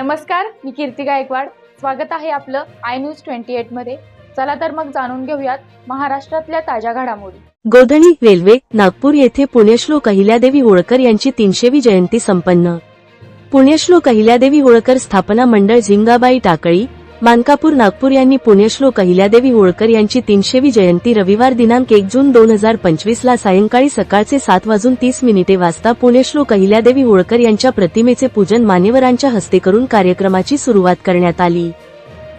नमस्कार मी कीर्ती गायकवाड. स्वागत आहे आपलं आय न्यूज ट्वेंटी एटमध्ये. चला तर मग जाणून घेऊयात महाराष्ट्रातल्या ताज्या घडामोडी. गोधणी रेल्वे नागपूर येथे पुण्यश्लोक अहिल्यादेवी होळकर यांची तीनशेवी जयंती संपन्न. पुण्यश्लोक अहिल्यादेवी होळकर स्थापना मंडळ झिंगाबाई टाकळी मानकापूर नागपूर यांनी पुण्यश्लोक अहिल्यादेवी होळकर यांची तीनशेवी जयंती रविवार दिनांक एक जून दोन हजार पंचवीस ला सायंकाळी सकाळचे सात वाजून तीस मिनिटे वाजता पुण्यश्लोक अहिल्यादेवी होळकर यांच्या प्रतिमेचे पूजन मान्यवरांच्या हस्ते करून कार्यक्रमाची सुरुवात करण्यात आली.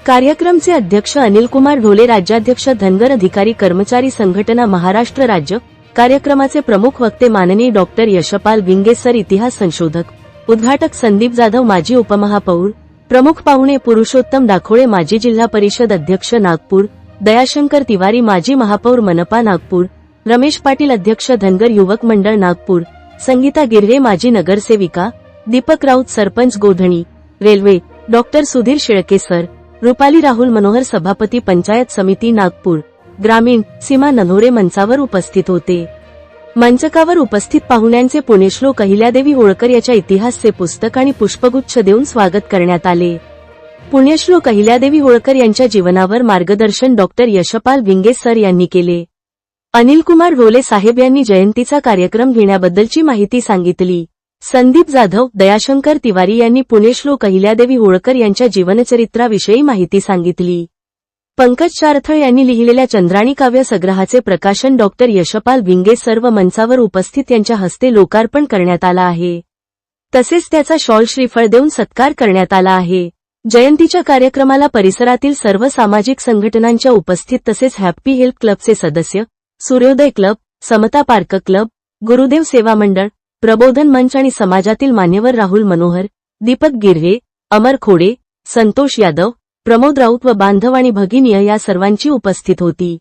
कार्यक्रमचे अध्यक्ष अनिल कुमार ढोले राज्याध्यक्ष धनगर अधिकारी कर्मचारी संघटना महाराष्ट्र राज्य कार्यक्रमाचे प्रमुख वक्ते माननीय डॉक्टर यशपाल विंगेसर इतिहास संशोधक उद्घाटक संदीप जाधव माजी उपमहापौर प्रमुख पाहुणे पुरुषोत्तम दाखोळे माजी जिल्हा परिषद अध्यक्ष नागपूर दयाशंकर तिवारी माजी महापौर मनपा नागपूर रमेश पाटील अध्यक्ष धनगर युवक मंडळ नागपूर संगीता गिर्हे माजी नगरसेविका दीपक राऊत सरपंच गोधणी रेल्वे डॉक्टर सुधीर शेळकेसर रुपाली राहुल मनोहर सभापती पंचायत समिती नागपूर ग्रामीण सीमा ननोरे मंचावर उपस्थित होते. मंचकावर उपस्थित पाहुण्यांचे पुणेश्लोक अहिल्यादेवी होळकर याच्या इतिहासचे पुस्तक आणि पुष्पगुच्छ देऊन स्वागत करण्यात आले. पुण्यश्लोक अहिल्यादेवी होळकर यांच्या जीवनावर मार्गदर्शन डॉक्टर यशपाल विंगे सर यांनी केले. अनिल कुमार रोले साहेब यांनी जयंतीचा कार्यक्रम घेण्याबद्दलची माहिती सांगितली. संदीप जाधव दयाशंकर तिवारी यांनी पुणेश्लोक अहिल्यादेवी होळकर यांच्या जीवनचरित्राविषयी माहिती सांगितली. पंकज चारथळ यांनी लिहिलेल्या चंद्राणी काव्य संग्रहाचे प्रकाशन डॉक्टर यशपाल विंगे सर्व मंचावर उपस्थित यांच्या हस्ते लोकार्पण करण्यात आला आहे. तसेच त्याचा शॉल श्रीफळ देऊन सत्कार करण्यात आला आहे. जयंतीच्या कार्यक्रमाला परिसरातील सर्व सामाजिक संघटनांच्या उपस्थित तसेच हॅप्पी हेल्प क्लबचे सदस्य सूर्योदय क्लब समता पार्क क्लब गुरुदेव सेवा मंडळ प्रबोधन मंच आणि समाजातील मान्यवर राहुल मनोहर दीपक गिर्हे अमर खोडे संतोष यादव प्रमोद राऊत व बांधव आणि भगिनीय या सर्वांची उपस्थित होती.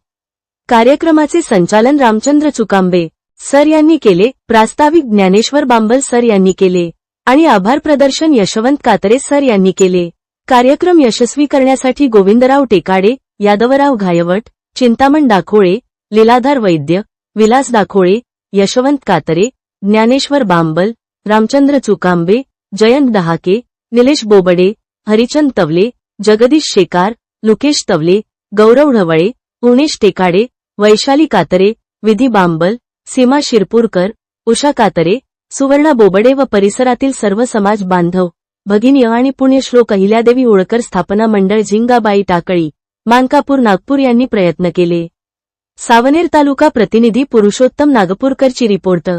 कार्यक्रमाचे संचालन रामचंद्र चुकांबे सर यांनी केले प्रास्ताविक ज्ञानेश्वर बांबल सर यांनी केले आणि आभार प्रदर्शन यशवंत कातरे सर यांनी केले. कार्यक्रम यशस्वी करण्यासाठी गोविंदराव टेकाडे यादवराव घायवट चिंतामण दाखोळे लीलाधार वैद्य विलास दाखोळे यशवंत कातरे ज्ञानेश्वर बांबल रामचंद्र चुकांबे जयंत दहाके निलेश बोबडे हरिचंद तवले जगदीश शेकार लुकेश तवले गौरव ढवळे उणेश टेकाडे वैशाली कातरे विधी बांबल सीमा शिरपूरकर उषा कातरे सुवर्णा बोबडे व परिसरातील सर्व समाज बांधव भगिनी आणि पुण्यश्लोक अहिल्यादेवी होळकर स्थापना मंडळ झिंगाबाई टाकळी मानकापूर नागपूर यांनी प्रयत्न केले. सावनेर तालुका प्रतिनिधी पुरुषोत्तम नागपूरकरची रिपोर्ट